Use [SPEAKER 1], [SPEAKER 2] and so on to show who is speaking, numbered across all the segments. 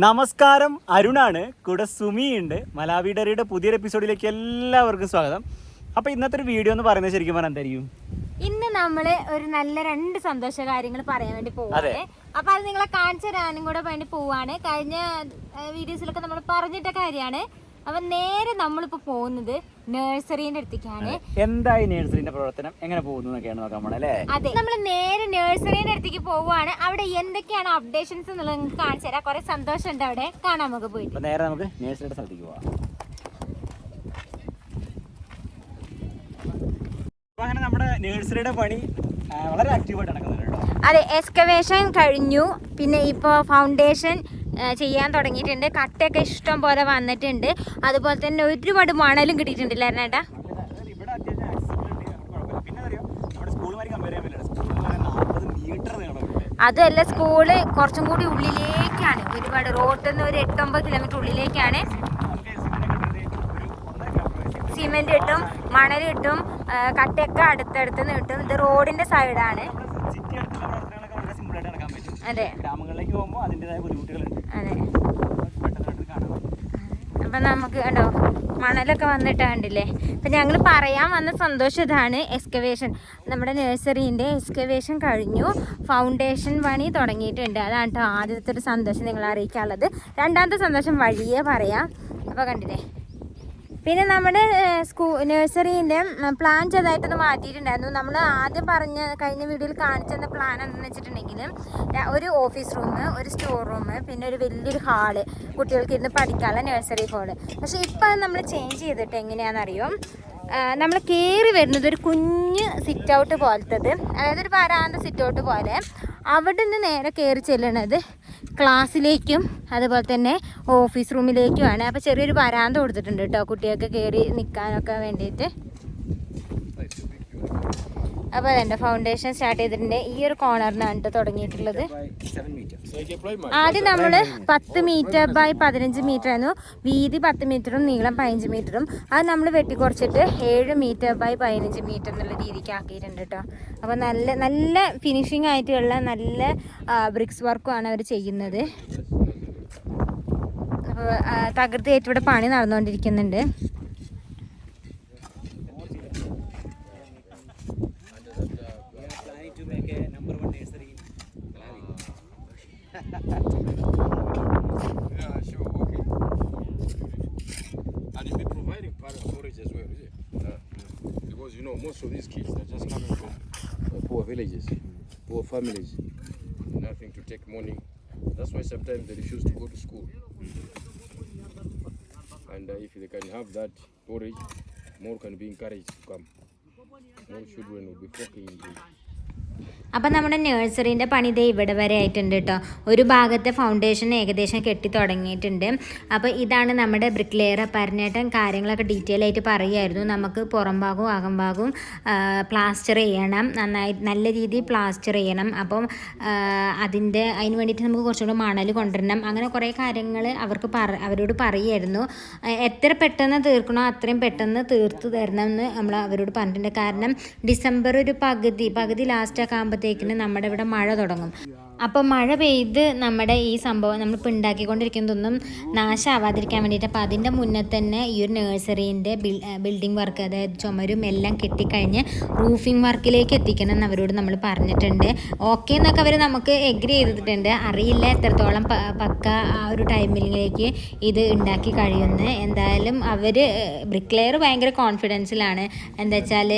[SPEAKER 1] നമസ്കാരം. അരുണാണ്. കൂടെ സുമിയുണ്ട്. മലാവിഡറിയുടെ പുതിയൊരു എപ്പിസോഡിലേക്ക് എല്ലാവർക്കും സ്വാഗതം. അപ്പോൾ ഇന്നത്തെ ഒരു വീഡിയോ എന്ന് പറയുന്നത് ശരിക്കും പറഞ്ഞാൽ എന്തായിരിക്കും?
[SPEAKER 2] ഇന്ന് നമ്മൾ ഒരു നല്ല രണ്ട് സന്തോഷ കാര്യങ്ങൾ പറയാൻ വേണ്ടി പോവാണ്. അപ്പൊ അത് നിങ്ങളെ കാണിച്ചു തരാനും കൂടെ വേണ്ടി പോവാണ്. കഴിഞ്ഞ വീഡിയോസിലൊക്കെ നമ്മൾ പറഞ്ഞിട്ട കാര്യമാണ്. അപ്പൊ നേരെ നമ്മളിപ്പോ പോകുന്നത് നഴ്സറിന്റെ അടുത്തേക്കാണ്.
[SPEAKER 1] എന്തായി നഴ്സറിന്റെ പ്രവർത്തനം? എങ്ങനെ പോകുന്നു
[SPEAKER 2] അതെ. നമ്മൾ നേരെ നഴ്സറിന്റെ അടുത്തേക്ക് പോവുകയാണ് അവിടെ എന്തൊക്കെയാണ് അപ്ഡേഷൻസ് എന്നുള്ളത് നിങ്ങൾക്ക് കാണിച്ചു തരാം. കുറെ സന്തോഷമുണ്ട് അവിടെ. കാണാൻ നമുക്ക് പോയിട്ട്.
[SPEAKER 1] നേരെ നമുക്ക് നേഴ്സറിയുടെ സ്ഥലത്തേക്ക് പോവാം. അങ്ങനെ നമ്മുടെ നഴ്സറിയുടെ പണി വളരെ ആക്റ്റീവായിട്ട് നടക്കുന്നുണ്ട് കേട്ടോ.
[SPEAKER 2] അതെ എക്സ്കവേഷൻ കഴിഞ്ഞു. പിന്നെ ഇപ്പോ ഫൗണ്ടേഷൻ ചെയ്യാൻ തുടങ്ങിയിട്ടുണ്ട്. കട്ടയൊക്കെ ഇഷ്ടം പോലെ വന്നിട്ടുണ്ട്. അതുപോലെ തന്നെ ഒരുപാട് മണലും കിട്ടിയിട്ടുണ്ടല്ലേ
[SPEAKER 1] ഏട്ടാ
[SPEAKER 2] അതുമല്ല സ്കൂൾ കുറച്ചും കൂടി ഉള്ളിലേക്കാണ്. ഒരുപാട് റോഡിൽ നിന്ന് ഒരു എട്ടൊമ്പത് കിലോമീറ്റർ ഉള്ളിലേക്കാണ്.
[SPEAKER 1] സിമെന്റ്
[SPEAKER 2] കിട്ടും മണൽ കിട്ടും കട്ടയൊക്കെ അടുത്തടുത്ത് നിന്ന് കിട്ടും. ഇത് റോഡിന്റെ സൈഡാണ് അതെ.
[SPEAKER 1] ഗ്രാമങ്ങളിലേക്ക് പോകുമ്പോൾ അതിന്റെതായ ബുദ്ധിമുട്ടുകളുണ്ട്.
[SPEAKER 2] അതെ. അപ്പം നമുക്ക് കണ്ടോ മണലൊക്കെ വന്നിട്ട് കണ്ടില്ലേ? അപ്പം ഞങ്ങൾ പറയാൻ വന്ന സന്തോഷം ഇതാണ് എക്സ്കവേഷൻ നമ്മുടെ നഴ്സറീന്റെ എക്സ്കവേഷൻ കഴിഞ്ഞു. ഫൗണ്ടേഷൻ പണി തുടങ്ങിയിട്ടുണ്ട്. അതാണ് കേട്ടോ ആദ്യത്തെ ഒരു സന്തോഷം നിങ്ങളെ അറിയിക്കാനുള്ളത്. രണ്ടാമത്തെ സന്തോഷം വഴിയേ പറയാം. അപ്പോൾ കണ്ടില്ലേ? പിന്നെ നമ്മുടെ സ്കൂ നഴ്സറീന്റെ പ്ലാൻ ചെറുതായിട്ടൊന്ന് മാറ്റിയിട്ടുണ്ടായിരുന്നു. നമ്മൾ ആദ്യം പറഞ്ഞ കഴിഞ്ഞ വീഡിയോയിൽ കാണിച്ചെന്ന പ്ലാൻ എന്താണെന്ന് വെച്ചിട്ടുണ്ടെങ്കിൽ ഒരു ഓഫീസ് റൂം ഒരു സ്റ്റോർ റൂം പിന്നെ ഒരു വലിയൊരു ഹാൾ കുട്ടികൾക്ക് ഇരുന്ന് പഠിക്കാനുള്ള നഴ്സറി ഹാൾ പക്ഷേ ഇപ്പം നമ്മൾ ചേഞ്ച് ചെയ്തിട്ട് എങ്ങനെയാണെന്നറിയോ നമ്മൾ കയറി വരുന്നത് ഒരു കുഞ്ഞ് സിറ്റ് ഔട്ട് പോലത്തത്. അതായത് ഒരു വരാന്ത സിറ്റ് ഔട്ട് പോലെ. അവിടെ നിന്ന് നേരെ കയറി ചെല്ലണത് ക്ലാസ്സിലേക്കും അതുപോലെ തന്നെ ഓഫീസ് റൂമിലേക്കുമാണ്. അപ്പോൾ ചെറിയൊരു വരാന്ത കൊടുത്തിട്ടുണ്ട് കേട്ടോ കുട്ടികൾക്ക് കയറി നിൽക്കാനൊക്കെ വേണ്ടിയിട്ട്. അപ്പോൾ അതെന്റെ ഫൗണ്ടേഷൻ സ്റ്റാർട്ട് ചെയ്തിട്ടുണ്ട്. ഈ ഒരു കോർണറിനാണ് കേട്ടോ തുടങ്ങിയിട്ടുള്ളത്. ആദ്യം നമ്മൾ പത്ത് മീറ്റർ ബൈ പതിനഞ്ച് മീറ്റർ ആയിരുന്നു. വീതി പത്ത് മീറ്ററും നീളം പതിനഞ്ച് മീറ്ററും അത് നമ്മൾ വെട്ടിക്കുറച്ചിട്ട് ഏഴ് മീറ്റർ ബൈ പതിനഞ്ച് മീറ്റർ എന്നുള്ള രീതിക്ക് ആക്കിയിട്ടുണ്ട് കേട്ടോ. അപ്പോൾ നല്ല നല്ല ഫിനിഷിംഗ് ആയിട്ടുള്ള നല്ല ബ്രിക്സ് വർക്കും ആണ് അവർ ചെയ്യുന്നത്. തകർത്ത് ഇവിടെ പണി നടന്നുകൊണ്ടിരിക്കുന്നുണ്ട്.
[SPEAKER 3] Because you know, most of these kids are just coming from poor villages, poor families, nothing to take money. That's why sometimes they refuse to go to school. And uh, if they can have that storage, more can be encouraged to come. More children will be flocking.
[SPEAKER 2] അപ്പം നമ്മുടെ നഴ്സറീന്റെ പണി ഇതേ ഇവിടെ വരെ ആയിട്ടുണ്ട് കേട്ടോ ഒരു ഭാഗത്തെ ഫൗണ്ടേഷൻ ഏകദേശം കെട്ടി തുടങ്ങിയിട്ടുണ്ട്. അപ്പോൾ ഇതാണ് നമ്മുടെ ബ്രിക്ക് ലെയർ പരനേട്ടൻ കാര്യങ്ങളൊക്കെ ഡീറ്റെയിൽ ആയിട്ട് പറയുമായിരുന്നു നമുക്ക് പുറം ഭാഗവും അകം ഭാഗവും പ്ലാസ്റ്റർ ചെയ്യണം. നന്നായി നല്ല രീതിയിൽ പ്ലാസ്റ്റർ ചെയ്യണം. അപ്പം അതിന്റെ അതിന് വേണ്ടിയിട്ട് നമുക്ക് കുറച്ചുകൂടെ മണൽ കൊണ്ടുവരണം. അങ്ങനെ കുറേ കാര്യങ്ങൾ അവർക്ക് പറ അവരോട് പറയുമായിരുന്നു എത്ര പെട്ടെന്ന് തീർക്കണോ അത്രയും പെട്ടെന്ന് തീർത്ത് തരണം എന്ന് നമ്മൾ അവരോട് പറഞ്ഞിട്ടുണ്ട്. കാരണം ഡിസംബർ ഒരു പകുതി പകുതി ലാസ്റ്റ് ഒക്കെ ആകുമ്പോഴത്തേക്കിന് നമ്മുടെ ഇവിടെ മഴ തുടങ്ങും. അപ്പോൾ മഴ പെയ്ത് നമ്മുടെ ഈ സംഭവം നമ്മളിപ്പോൾ ഉണ്ടാക്കിക്കൊണ്ടിരിക്കുന്നതൊന്നും നാശമാവാതിരിക്കാൻ വേണ്ടിയിട്ട്. അപ്പോൾ അതിന്റെ മുന്നേ തന്നെ ഈ ഒരു നഴ്സറീന്റെ ബിൽഡിംഗ് വർക്ക് അതായത് ചുമരും എല്ലാം കെട്ടിക്കഴിഞ്ഞ് റൂഫിംഗ് വർക്കിലേക്ക് എത്തിക്കണം എന്ന് അവരോട് നമ്മൾ പറഞ്ഞിട്ടുണ്ട്. ഓക്കെ എന്നൊക്കെ അവർ നമുക്ക് എഗ്രി ചെയ്തിട്ടുണ്ട്. അറിയില്ല എത്രത്തോളം പക്ക ആ ഒരു ടൈമിലേക്ക് ഇത് ഉണ്ടാക്കി കഴിയുന്ന എന്തായാലും അവർ ബ്രിക്ലെയർ ഭയങ്കര കോൺഫിഡൻസിലാണ് എന്താ വെച്ചാൽ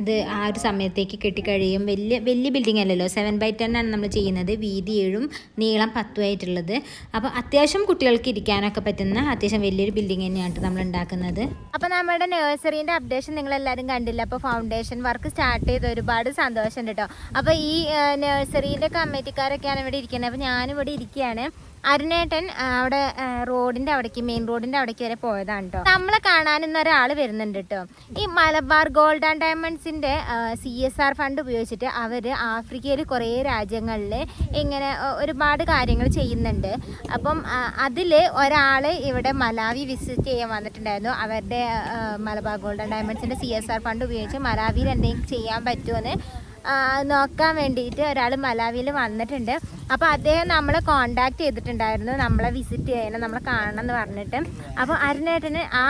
[SPEAKER 2] ഇത് ആ ഒരു സമയത്തേക്ക് കെട്ടിക്കഴിയും. വലിയ വലിയ ബിൽഡിംഗ് അല്ലല്ലോ. സെവൻ ബൈ ടെൻ ആണ് നമ്മൾ ചെയ്യുന്നത്. വീതി ഏഴും നീളം പത്തും ആയിട്ടുള്ളത്. അപ്പോൾ അത്യാവശ്യം കുട്ടികൾക്ക് ഇരിക്കാനൊക്കെ പറ്റുന്ന അത്യാവശ്യം വലിയൊരു ബിൽഡിംഗ് തന്നെയാണ് നമ്മൾ ഉണ്ടാക്കുന്നത്. അപ്പോൾ നമ്മുടെ നഴ്സറീന്റെ അപ്ഡേഷൻ നിങ്ങൾ എല്ലാവരും കണ്ടില്ല? അപ്പോൾ ഫൗണ്ടേഷൻ വർക്ക് സ്റ്റാർട്ട് ചെയ്ത് ഒരുപാട് സന്തോഷമുണ്ട് കേട്ടോ അപ്പോൾ ഈ നഴ്സറീന്റെ കമ്മിറ്റിക്കാരൊക്കെയാണ് ഇവിടെ ഇരിക്കുന്നത്. അപ്പോൾ ഞാനിവിടെ ഇരിക്കുകയാണ്. അരുണേട്ടൻ അവിടെ റോഡിന്റെ അവിടേക്ക് മെയിൻ റോഡിന്റെ അവിടേക്ക് വരെ പോയതാണ് കേട്ടോ നമ്മളെ കാണാൻ ഇന്ന് ഒരാൾ വരുന്നുണ്ട് കേട്ടോ ഈ മലബാർ ഗോൾഡ് ആൻഡ് ഡയമണ്ട്സിന്റെ സി എസ് ആർ ഫണ്ട് ഉപയോഗിച്ചിട്ട് അവർ ആഫ്രിക്കയിൽ കുറേ രാജ്യങ്ങളിൽ ഇങ്ങനെ ഒരുപാട് കാര്യങ്ങൾ ചെയ്യുന്നുണ്ട്. അപ്പം അതിൽ ഒരാൾ ഇവിടെ മലാവി വിസിറ്റ് ചെയ്യാൻ വന്നിട്ടുണ്ടായിരുന്നു. അവരുടെ മലബാർ ഗോൾഡ് ആൻഡ് ഡയമണ്ട്സിന്റെ സി എസ് ആർ ഫണ്ട് ഉപയോഗിച്ച് മലാവിയിൽ എന്തെങ്കിലും ചെയ്യാൻ പറ്റുമെന്ന് നോക്കാൻ വേണ്ടിയിട്ട് ഒരാൾ മലാവിയിൽ വന്നിട്ടുണ്ട്. അപ്പോൾ അദ്ദേഹം നമ്മളെ കോണ്ടാക്ട് ചെയ്തിട്ടുണ്ടായിരുന്നു. നമ്മളെ വിസിറ്റ് ചെയ്യണം നമ്മളെ കാണണം എന്ന് പറഞ്ഞിട്ട്. അപ്പോൾ അരുണേട്ടന് ആ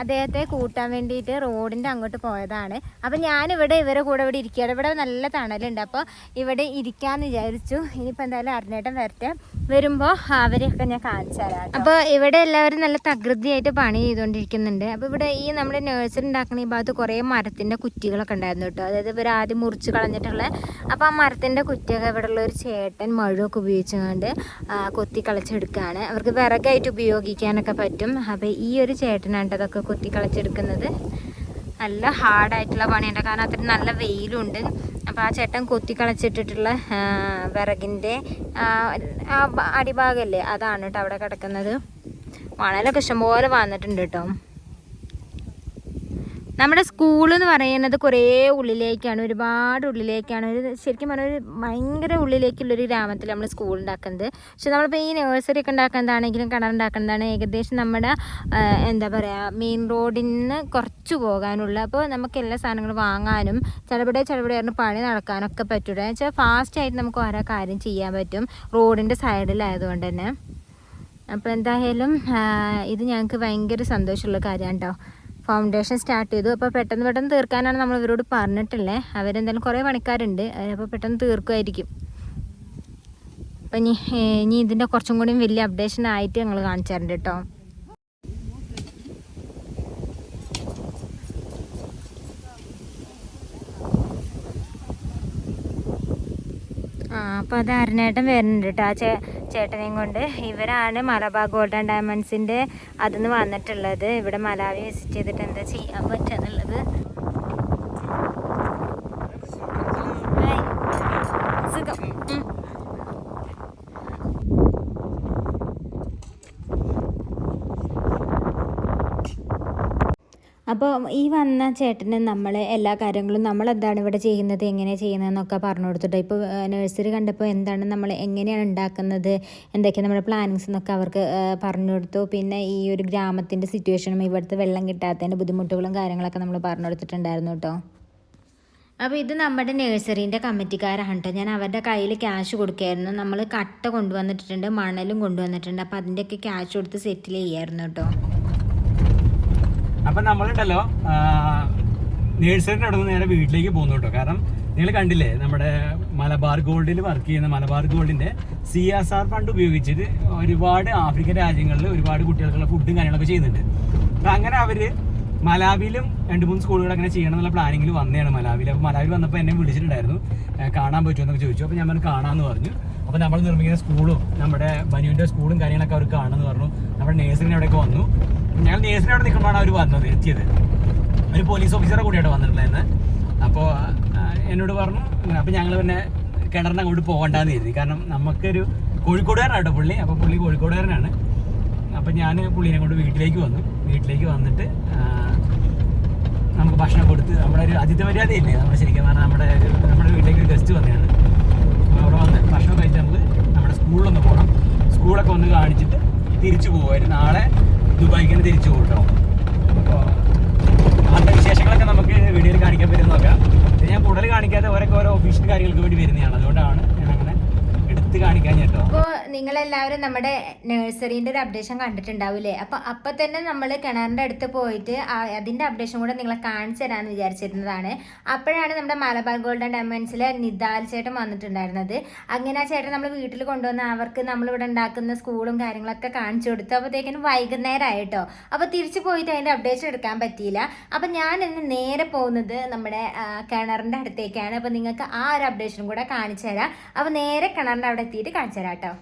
[SPEAKER 2] അദ്ദേഹത്തെ കൂട്ടാൻ വേണ്ടിയിട്ട് റോഡിന്റെ അങ്ങോട്ട് പോയതാണ്. അപ്പോൾ ഞാനിവിടെ ഇവരെ കൂടെ ഇവിടെ ഇരിക്കുകയാണ്. ഇവിടെ നല്ല തണലുണ്ട്. അപ്പോൾ ഇവിടെ ഇരിക്കാമെന്ന് വിചാരിച്ചു. ഇനിയിപ്പോൾ എന്തായാലും അരുണേട്ടൻ വരട്ടെ. വരുമ്പോൾ അവരെയൊക്കെ ഞാൻ കാണിച്ചു തരാം അപ്പോൾ ഇവിടെ എല്ലാവരും നല്ല തകൃതിയായിട്ട് പണി ചെയ്തുകൊണ്ടിരിക്കുന്നുണ്ട്. അപ്പോൾ ഇവിടെ ഈ നമ്മുടെ നേഴ്സറി ഉണ്ടാക്കുന്ന ഈ ഭാഗത്ത് കുറേ മരത്തിന്റെ കുറ്റികളൊക്കെ ഉണ്ടായിരുന്നു കേട്ടോ. അതായത് ഇവർ ആദ്യം മുറിച്ച് കളഞ്ഞിട്ടുള്ള അപ്പോൾ ആ മരത്തിന്റെ കുറ്റിയൊക്കെ ഇവിടെ ഉള്ള ഒരു ചേട്ടൻ മഴുവൊക്കെ ഉപയോഗിച്ചുകൊണ്ട് കൊത്തി കളച്ചെടുക്കുകയാണ് അവർക്ക് വിറകായിട്ട് ഉപയോഗിക്കാനൊക്കെ പറ്റും. അപ്പോൾ ഈ ഒരു ചേട്ടനാണ് അതൊക്കെ കൊത്തി കളച്ചെടുക്കുന്നത്. നല്ല ഹാർഡായിട്ടുള്ള പണിയുണ്ട്. കാരണം അത്ര നല്ല വെയിലുണ്ട്. അപ്പോൾ ആ ചേട്ടൻ കൊത്തി കളച്ചിട്ടിട്ടുള്ള വിറകിന്റെ അടിഭാഗമല്ലേ അതാണ് കേട്ടോ അവിടെ കിടക്കുന്നത്. മണലൊക്കെ ഇഷ്ടംപോലെ വന്നിട്ടുണ്ട് കേട്ടോ. നമ്മുടെ സ്കൂൾ എന്ന് പറയുന്നത് കുറേ ഉള്ളിലേക്കാണ് ഒരുപാട് ഉള്ളിലേക്കാണ്. ഒരു ശരിക്കും പറഞ്ഞാൽ ഒരു ഭയങ്കര ഉള്ളിലേക്കുള്ളൊരു ഗ്രാമത്തിൽ നമ്മൾ സ്കൂൾ ഉണ്ടാക്കുന്നത്. പക്ഷെ നമ്മളിപ്പോൾ ഈ നഴ്സറി ഒക്കെ ഉണ്ടാക്കുന്നതാണെങ്കിലും കിണർ ഉണ്ടാക്കുന്നതാണ് ഏകദേശം നമ്മുടെ എന്താ പറയുക മെയിൻ റോഡിൽ നിന്ന് കുറച്ച് പോകാനുള്ള. അപ്പോൾ നമുക്ക് എല്ലാ സാധനങ്ങളും വാങ്ങാനും ചിലവിടെ ചിലവിടെ പണി നടക്കാനൊക്കെ പറ്റൂല വെച്ചാൽ ഫാസ്റ്റായിട്ട് നമുക്ക് ഓരോ കാര്യം ചെയ്യാൻ പറ്റും റോഡിന്റെ സൈഡിലായതുകൊണ്ട് തന്നെ. അപ്പോൾ എന്തായാലും ഇത് ഞങ്ങൾക്ക് ഭയങ്കര സന്തോഷമുള്ള കാര്യമാണ് കേട്ടോ ഫൗണ്ടേഷൻ സ്റ്റാർട്ട് ചെയ്തു. അപ്പോൾ പെട്ടെന്ന് പെട്ടെന്ന് തീർക്കാനാണ് നമ്മൾ ഇവരോട് പറഞ്ഞിട്ടുള്ളത് അവരെന്തായാലും കുറേ പണിക്കാരുണ്ട്. അപ്പോൾ പെട്ടെന്ന് തീർക്കുമായിരിക്കും. അപ്പം ഇനി ഇനി ഇതിന്റെ കുറച്ചും കൂടി വലിയ അപ്ഡേഷൻ ആയിട്ട് ഞങ്ങൾ കാണിച്ചു തരുന്നുണ്ട് കേട്ടോ ആ അപ്പോൾ അത് അരുണേട്ടൻ വരുന്നുണ്ട് കേട്ടോ ആ ചേ ചേട്ടനെയും കൊണ്ട്. ഇവരാണ് മലബാർ ഗോൾഡൻ ഡയമണ്ട്സിന്റെ അതിന്ന് വന്നിട്ടുള്ളത്. ഇവിടെ മലാവി വിസിറ്റ് ചെയ്തിട്ട് എന്താ ചെയ്യാൻ പറ്റുക എന്നുള്ളത്. അപ്പോൾ ഈ വന്ന ചേട്ടന് നമ്മൾ എല്ലാ കാര്യങ്ങളും നമ്മൾ എന്താണ് ഇവിടെ ചെയ്യുന്നത് എങ്ങനെ ചെയ്യുന്നതെന്നൊക്കെ പറഞ്ഞു കൊടുത്തിട്ട് ഇപ്പോൾ നഴ്സറി കണ്ടപ്പോൾ എന്താണ് നമ്മൾ എങ്ങനെയാണ് ഉണ്ടാക്കുന്നത് എന്തൊക്കെയാണ് നമ്മുടെ പ്ലാനിങ്സ് എന്നൊക്കെ അവർക്ക് പറഞ്ഞു കൊടുത്തു. പിന്നെ ഈ ഒരു ഗ്രാമത്തിന്റെ സിറ്റുവേഷനും ഇവിടുത്തെ വെള്ളം കിട്ടാത്തതിന്റെ ബുദ്ധിമുട്ടുകളും കാര്യങ്ങളൊക്കെ നമ്മൾ പറഞ്ഞു കൊടുത്തിട്ടുണ്ടായിരുന്നു കേട്ടോ. അപ്പോൾ ഇത് നമ്മുടെ നഴ്സറീന്റെ കമ്മിറ്റിക്കാരാണ് കേട്ടോ. ഞാൻ അവരുടെ കയ്യിൽ ക്യാഷ് കൊടുക്കുകയായിരുന്നു നമ്മൾ കട്ട കൊണ്ടുവന്നിട്ടുണ്ട് മണലും കൊണ്ടുവന്നിട്ടുണ്ട്. അപ്പോൾ അതിന്റെയൊക്കെ ക്യാഷ് കൊടുത്ത് സെറ്റിൽ ചെയ്യായിരുന്നു കേട്ടോ.
[SPEAKER 1] അപ്പം നമ്മളുണ്ടല്ലോ നേഴ്സറിന്റെ അവിടെ നിന്ന് നേരെ വീട്ടിലേക്ക് പോകുന്നു കേട്ടോ. കാരണം നിങ്ങൾ കണ്ടില്ലേ നമ്മുടെ മലബാർ ഗോൾഡിൽ വർക്ക് ചെയ്യുന്ന മലബാർ ഗോൾഡിന്റെ സി എസ് ആർ ഫണ്ട് ഉപയോഗിച്ചിട്ട് ഒരുപാട് ആഫ്രിക്കൻ രാജ്യങ്ങളിൽ ഒരുപാട് കുട്ടികൾക്കുള്ള ഫുഡും കാര്യങ്ങളൊക്കെ ചെയ്യുന്നുണ്ട്. അപ്പം അങ്ങനെ അവർ മലാവിലും രണ്ട് മൂന്ന് സ്കൂളുകൾ അങ്ങനെ ചെയ്യണം എന്നുള്ള പ്ലാനിങ്ങിൽ വന്നതാണ് മലാവിൽ അപ്പോൾ മലാവിൽ വന്നപ്പോൾ എന്നെ വിളിച്ചിട്ടുണ്ടായിരുന്നു. കാണാൻ പറ്റുമോ എന്നൊക്കെ ചോദിച്ചു. അപ്പോൾ ഞാൻ കാണാമെന്ന് പറഞ്ഞു. അപ്പോൾ നമ്മൾ നിർമ്മിക്കുന്ന സ്കൂളും നമ്മുടെ ബനുവിന്റെ സ്കൂളും കാര്യങ്ങളൊക്കെ അവർക്ക് കാണുമെന്ന് പറഞ്ഞു. നമ്മുടെ നേഴ്സിനെ അവിടെയൊക്കെ വന്നു. ഞങ്ങൾ നേഴ്സിനെ അവിടെ നിൽക്കുമ്പോഴാണ് അവർ വന്നത് എത്തിയത്. ഒരു പോലീസ് ഓഫീസറെ കൂടിയാണ് വന്നിട്ടുണ്ടായിരുന്നത് അപ്പോൾ എന്നോട് പറഞ്ഞു അപ്പോൾ ഞങ്ങൾ പിന്നെ കിണറിന് അങ്ങോട്ട് പോകണ്ടെന്ന് കരുതി. കാരണം നമുക്കൊരു കോഴിക്കോടുകാരനാണ് കേട്ടോ പുള്ളി. അപ്പോൾ പുള്ളി കോഴിക്കോടുകാരനാണ്. അപ്പം ഞാൻ പുള്ളീനെ കൊണ്ട് വീട്ടിലേക്ക് വന്നു. വീട്ടിലേക്ക് വന്നിട്ട് നമുക്ക് ഭക്ഷണം കൊടുത്ത് നമ്മുടെ ഒരു അതിഥി മര്യാദയില്ലേ? നമ്മൾ ശരിക്കും പറഞ്ഞാൽ നമ്മുടെ നമ്മുടെ വീട്ടിലേക്ക് ഒരു ഗസ്റ്റ് വന്നതാണ് അപ്പോൾ അവിടെ വന്ന് ഭക്ഷണം കഴിച്ച് നമുക്ക് നമ്മുടെ സ്കൂളിലൊന്ന് പോകണം സ്കൂളൊക്കെ ഒന്ന് കാണിച്ചിട്ട് തിരിച്ചു പോകുമായിരുന്നു നാളെ ദുബായിക്ക് തന്നെ തിരിച്ചു പോകും അപ്പോൾ അവിടുത്തെ വിശേഷങ്ങളൊക്കെ നമുക്ക് വീഡിയോയിൽ കാണിക്കാൻ പറ്റുന്ന നോക്കാം ഞാൻ കൂടുതൽ കാണിക്കാതെ ഓരോ ഓരോ ഓഫീഷ്യൽ കാര്യങ്ങൾക്ക് വേണ്ടി വരുന്നതാണ്. അതുകൊണ്ടാണ് എടുത്ത് കാണിക്കാൻ കേട്ടോ.
[SPEAKER 2] അപ്പോൾ നിങ്ങളെല്ലാവരും നമ്മുടെ നഴ്സറിന്റെ ഒരു അപ്ഡേഷൻ കണ്ടിട്ടുണ്ടാവില്ലേ അപ്പോൾ അപ്പൊ തന്നെ നമ്മൾ കിണറിന്റെ അടുത്ത് പോയിട്ട് അതിന്റെ അതിന്റെ അപ്ഡേഷൻ കൂടെ നിങ്ങളെ കാണിച്ചു തരാമെന്ന് വിചാരിച്ചിരുന്നതാണ്. അപ്പോഴാണ് നമ്മുടെ മലബാർ ഗോൾഡൻ ഡയമണ്ട്സിലെ നിദാൽ ചേട്ടൻ വന്നിട്ടുണ്ടായിരുന്നത്. അങ്ങനെ ആ ചേട്ടൻ നമ്മൾ വീട്ടിൽ കൊണ്ടുവന്ന് അവർക്ക് നമ്മളിവിടെ ഉണ്ടാക്കുന്ന സ്കൂളും കാര്യങ്ങളൊക്കെ കാണിച്ചു കൊടുത്തു അപ്പോഴത്തേക്കിനും വൈകുന്നേരം ആയിട്ടോ അപ്പോൾ തിരിച്ചു പോയിട്ട് അതിന്റെ അപ്ഡേഷൻ എടുക്കാൻ പറ്റിയില്ല. അപ്പോൾ ഞാൻ ഇന്ന് നേരെ പോകുന്നത് നമ്മുടെ കിണറിന്റെ അടുത്തേക്കാണ്. അപ്പോൾ നിങ്ങൾക്ക് ആ ഒരു അപ്ഡേഷൻ കൂടെ കാണിച്ചു തരാം. അപ്പോൾ നേരെ കിണറിന്റെ അവിടെ എത്തിയിട്ട് കാണിച്ചു തരാം കേട്ടോ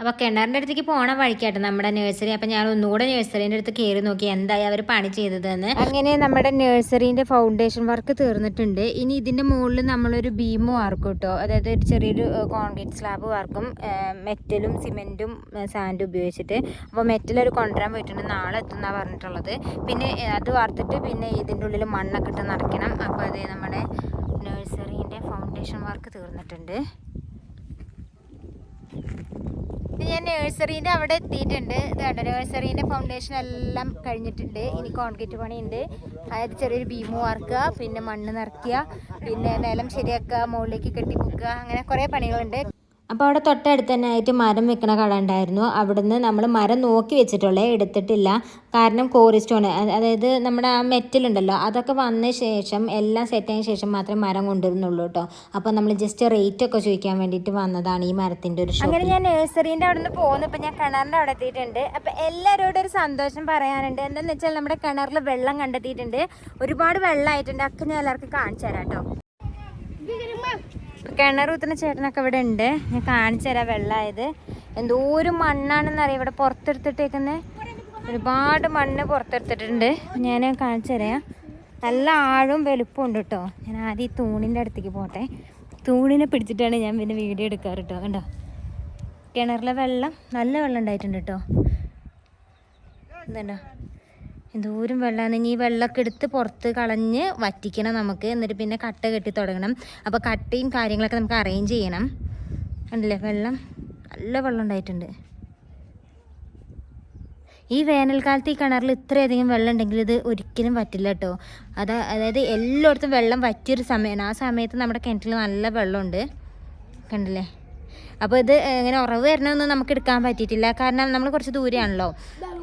[SPEAKER 2] അപ്പോൾ കിണറിന്റെ അടുത്തേക്ക് പോണ വഴിക്കാട്ടോ നമ്മുടെ നഴ്സറി അപ്പോൾ ഞാൻ ഒന്നുകൂടെ നഴ്സറിന്റെ അടുത്ത് കയറി നോക്കി എന്തായി അവർ പണി ചെയ്തതെന്ന്. അങ്ങനെ നമ്മുടെ നഴ്സറീന്റെ ഫൗണ്ടേഷൻ വർക്ക് തീർന്നിട്ടുണ്ട്. ഇനി ഇതിന്റെ മുകളിൽ നമ്മളൊരു ബീം വാർക്കും കേട്ടോ അതായത് ഒരു ചെറിയൊരു കോൺക്രീറ്റ് സ്ലാബ് വാർക്കും. മെറ്റലും സിമെന്റും സാൻഡും ഉപയോഗിച്ചിട്ട്. അപ്പോൾ മെറ്റലൊരു ഒരു കൊണ്ടുവരാൻ പോയിട്ടുണ്ട്. നാളെ എത്തുന്നാണ് പറഞ്ഞിട്ടുള്ളത്. പിന്നെ അത് വാർത്തിട്ട് പിന്നെ ഇതിന്റെ ഉള്ളിൽ മണ്ണൊക്കെ ഇട്ട് നിറയ്ക്കണം അപ്പോൾ അത് നമ്മുടെ നഴ്സറീന്റെ ഫൗണ്ടേഷൻ വർക്ക് തീർന്നിട്ടുണ്ട്. ഞാൻ നഴ്സറീന്റെ അവിടെ എത്തിയിട്ടുണ്ട്. ഇത് കണ്ടോ? നഴ്സറീന്റെ ഫൗണ്ടേഷൻ എല്ലാം കഴിഞ്ഞിട്ടുണ്ട്. ഇനി കോൺക്രീറ്റ് പണിയുണ്ട്. അതായത് ചെറിയൊരു ബീമു വാർക്കുക പിന്നെ മണ്ണ് നിറയ്ക്കുക പിന്നെ നിലം ശരിയാക്കുക മുകളിലേക്ക് കെട്ടിപ്പൊക്കുക അങ്ങനെ കുറേ പണികളുണ്ട്. അപ്പോൾ അവിടെ തൊട്ടടുത്ത് തന്നെ ആയിട്ട് മരം വെക്കണ കട ഉണ്ടായിരുന്നു. അവിടുന്ന് നമ്മൾ മരം നോക്കി വെച്ചിട്ടുള്ളേ എടുത്തിട്ടില്ല. കാരണം കോറി സ്റ്റോൺ അതായത് നമ്മുടെ ആ മെറ്റലുണ്ടല്ലോ അതൊക്കെ വന്ന ശേഷം എല്ലാം സെറ്റായ ആയതിനു ശേഷം മാത്രമേ മരം കൊണ്ടുവരുന്നുള്ളൂ കേട്ടോ അപ്പോൾ നമ്മൾ ജസ്റ്റ് റേറ്റ് ഒക്കെ ചോദിക്കാൻ വേണ്ടിയിട്ട് വന്നതാണ് ഈ മരത്തിന്റെ ഒരു അങ്ങനെ ഞാൻ നഴ്സറീന്റെ അവിടെ നിന്ന് പോകുന്നു ഇപ്പം ഞാൻ കിണറിന്റെ അവിടെ എത്തിയിട്ടുണ്ട്. അപ്പോൾ എല്ലാവരോടും ഒരു സന്തോഷം പറയാനുണ്ട്. എന്താണെന്ന് വെച്ചാൽ നമ്മുടെ കിണറിൽ വെള്ളം കണ്ടെത്തിയിട്ടുണ്ട്. ഒരുപാട് വെള്ളമായിട്ടുണ്ട്. ഒക്കെ ഞാൻ എല്ലാവർക്കും കാണിച്ചു തരാം കേട്ടോ കിണർ കുത്തുന്ന ചേട്ടനൊക്കെ ഇവിടെ ഉണ്ട്. ഞാൻ കാണിച്ചു തരാം വെള്ളമായത്. എന്തോരം മണ്ണാണെന്നറിയാം ഇവിടെ പുറത്തെടുത്തിട്ടേക്കുന്നത് ഒരുപാട് മണ്ണ് പുറത്തെടുത്തിട്ടുണ്ട്. ഞാൻ കാണിച്ചു തരാം. നല്ല ആഴവും വലുപ്പം ഉണ്ട് കേട്ടോ. ഞാൻ ആദ്യം ഈ തൂണിന്റെ അടുത്തേക്ക് പോട്ടെ. തൂണിനെ പിടിച്ചിട്ടാണ് ഞാൻ പിന്നെ വീഡിയോ എടുക്കാറ് കേട്ടോ. കണ്ടോ? കിണറിലെ വെള്ളം നല്ല വെള്ളം ഉണ്ടായിട്ടുണ്ട് കേട്ടോ. ഇതുണ്ടോ എന്തോരം വെള്ളമാണ് ഇനി ഈ വെള്ളമൊക്കെ എടുത്ത് പുറത്ത് കളഞ്ഞ് വറ്റിക്കണം നമുക്ക്. എന്നിട്ട് പിന്നെ കട്ട കെട്ടി തുടങ്ങണം. അപ്പോൾ കട്ടയും കാര്യങ്ങളൊക്കെ നമുക്ക് അറേഞ്ച് ചെയ്യണം. ഉണ്ടല്ലേ വെള്ളം നല്ല വെള്ളം ഉണ്ടായിട്ടുണ്ട്. ഈ വേനൽക്കാലത്ത് ഈ കിണറിൽ ഇത്രയധികം വെള്ളം ഉണ്ടെങ്കിൽ ഇത് ഒരിക്കലും പറ്റില്ല കേട്ടോ. അത് അതായത് എല്ലായിടത്തും വെള്ളം വറ്റിയൊരു സമയമാണ് ആ സമയത്ത് നമ്മുടെ കിണറ്റിൽ നല്ല വെള്ളമുണ്ട്. കണ്ടില്ലേ? അപ്പോൾ ഇത് ഇങ്ങനെ ഉറവ് വരണമെന്നൊന്നും നമുക്ക് എടുക്കാൻ പറ്റിയിട്ടില്ല. കാരണം നമ്മൾ കുറച്ച് ദൂരെയാണല്ലോ.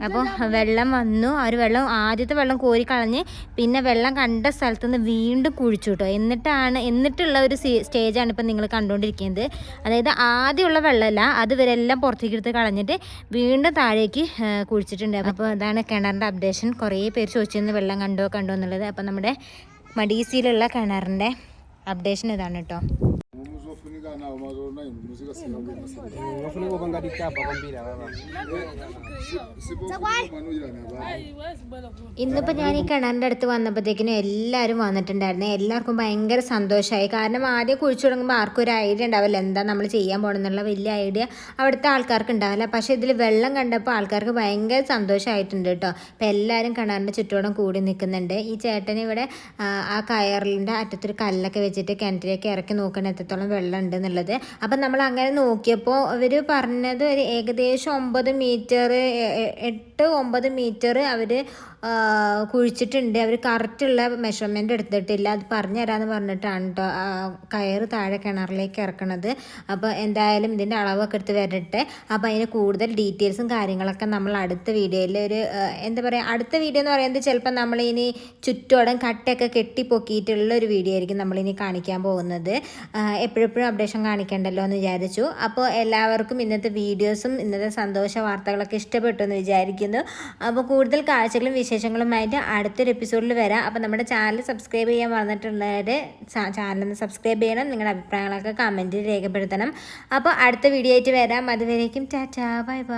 [SPEAKER 2] അപ്പോൾ വെള്ളം വന്നു. ആ ഒരു വെള്ളം ആദ്യത്തെ വെള്ളം കോരി കളഞ്ഞ് പിന്നെ വെള്ളം കണ്ട സ്ഥലത്ത് നിന്ന് വീണ്ടും കുഴിച്ചു കേട്ടോ എന്നിട്ടാണ് എന്നിട്ടുള്ള ഒരു സ്റ്റേജാണ് ഇപ്പം നിങ്ങൾ കണ്ടുകൊണ്ടിരിക്കുന്നത്. അതായത് ആദ്യമുള്ള വെള്ളമല്ല അത് ഇവരെല്ലാം പുറത്തേക്ക് എടുത്ത് കളഞ്ഞിട്ട് വീണ്ടും താഴേക്ക് കുഴിച്ചിട്ടുണ്ട്. അപ്പോൾ അതാണ് കിണറിന്റെ അപ്ഡേഷൻ. കുറേ പേര് ചോദിച്ചിരുന്നു വെള്ളം കണ്ടോ കണ്ടോ എന്നുള്ളത്. അപ്പോൾ നമ്മുടെ മടീസിയിലുള്ള കിണറിന്റെ അപ്ഡേഷൻ ഇതാണ് കേട്ടോ.
[SPEAKER 4] Umuzofunika nawo mazona ino musikasikambe
[SPEAKER 1] Wafunika kupanga dikapa kwambiri baba.
[SPEAKER 2] ഇന്നിപ്പോൾ ഞാൻ ഈ കിണറിന്റെ അടുത്ത് വന്നപ്പോഴത്തേക്കിനും എല്ലാവരും വന്നിട്ടുണ്ടായിരുന്നു. എല്ലാവർക്കും ഭയങ്കര സന്തോഷമായി. കാരണം ആദ്യം കുഴിച്ചു തുടങ്ങുമ്പോൾ ആർക്കും ഒരു ഐഡിയ ഉണ്ടാവില്ല. എന്താ നമ്മൾ ചെയ്യാൻ പോകണമെന്നുള്ള വലിയ ഐഡിയ അവിടുത്തെ ആൾക്കാർക്ക് ഉണ്ടാവില്ല. പക്ഷേ ഇതിൽ വെള്ളം കണ്ടപ്പോൾ ആൾക്കാർക്ക് ഭയങ്കര സന്തോഷമായിട്ടുണ്ട് കേട്ടോ. അപ്പോൾ എല്ലാവരും കിണറിന്റെ ചുറ്റോളം കൂടി നിൽക്കുന്നുണ്ട് ഈ ചേട്ടൻ ഇവിടെ ആ കയറിന്റെ അറ്റത്തൊരു കല്ലൊക്കെ വെച്ചിട്ട് കിണറ്റിലേക്ക് ഇറക്കി നോക്കണം. എത്രത്തോളം വെള്ളം ഉണ്ട് എന്നുള്ളത്. അപ്പം നമ്മൾ അങ്ങനെ നോക്കിയപ്പോൾ അവർ പറഞ്ഞത് ഒരു ഏകദേശം ഒമ്പത് മീറ്റർ എട്ട് ഒമ്പത് മീറ്റർ അവർ കുഴിച്ചിട്ടുണ്ട്. അവർ കറക്റ്റുള്ള മെഷർമെന്റ് എടുത്തിട്ടില്ല. അത് പറഞ്ഞു തരാമെന്ന് പറഞ്ഞിട്ടാണ് കേട്ടോ കയറ് താഴെ കിണറിലേക്ക് ഇറക്കണത്. അപ്പോൾ എന്തായാലും ഇതിന്റെ അളവൊക്കെ എടുത്ത് വരട്ടെ. അപ്പോൾ അതിന് കൂടുതൽ ഡീറ്റെയിൽസും കാര്യങ്ങളൊക്കെ നമ്മൾ അടുത്ത വീഡിയോയിൽ ഒരു എന്താ പറയുക അടുത്ത വീഡിയോ എന്ന് പറയുന്നത് ചിലപ്പോൾ നമ്മളിനി ചുറ്റോടം കട്ടയൊക്കെ കെട്ടിപ്പൊക്കിയിട്ടുള്ള ഒരു വീഡിയോ ആയിരിക്കും നമ്മളിനി കാണിക്കാൻ പോകുന്നത്. എപ്പോഴെപ്പോഴും അപ്ഡേഷൻ കാണിക്കണ്ടല്ലോ എന്ന് വിചാരിച്ചു. അപ്പോൾ എല്ലാവർക്കും ഇന്നത്തെ വീഡിയോസും ഇന്നത്തെ സന്തോഷ വാർത്തകളൊക്കെ ഇഷ്ടപ്പെട്ടു എന്ന് വിചാരിക്കുന്നു. അപ്പോൾ കൂടുതൽ കാഴ്ചകളും വിശേഷങ്ങളുമായിട്ട് അടുത്തൊരു എപ്പിസോഡിൽ വരാം. അപ്പോൾ നമ്മുടെ ചാനൽ സബ്സ്ക്രൈബ് ചെയ്യാൻ വന്നിട്ടുള്ളവർ ചാനൽ സബ്സ്ക്രൈബ് ചെയ്യണം. നിങ്ങളുടെ അഭിപ്രായങ്ങളൊക്കെ കമന്റിൽ രേഖപ്പെടുത്തണം. അപ്പോൾ അടുത്ത വീഡിയോ ആയിട്ട് വരാം. അതുവരേക്കും ടാറ്റാ. Bye bye.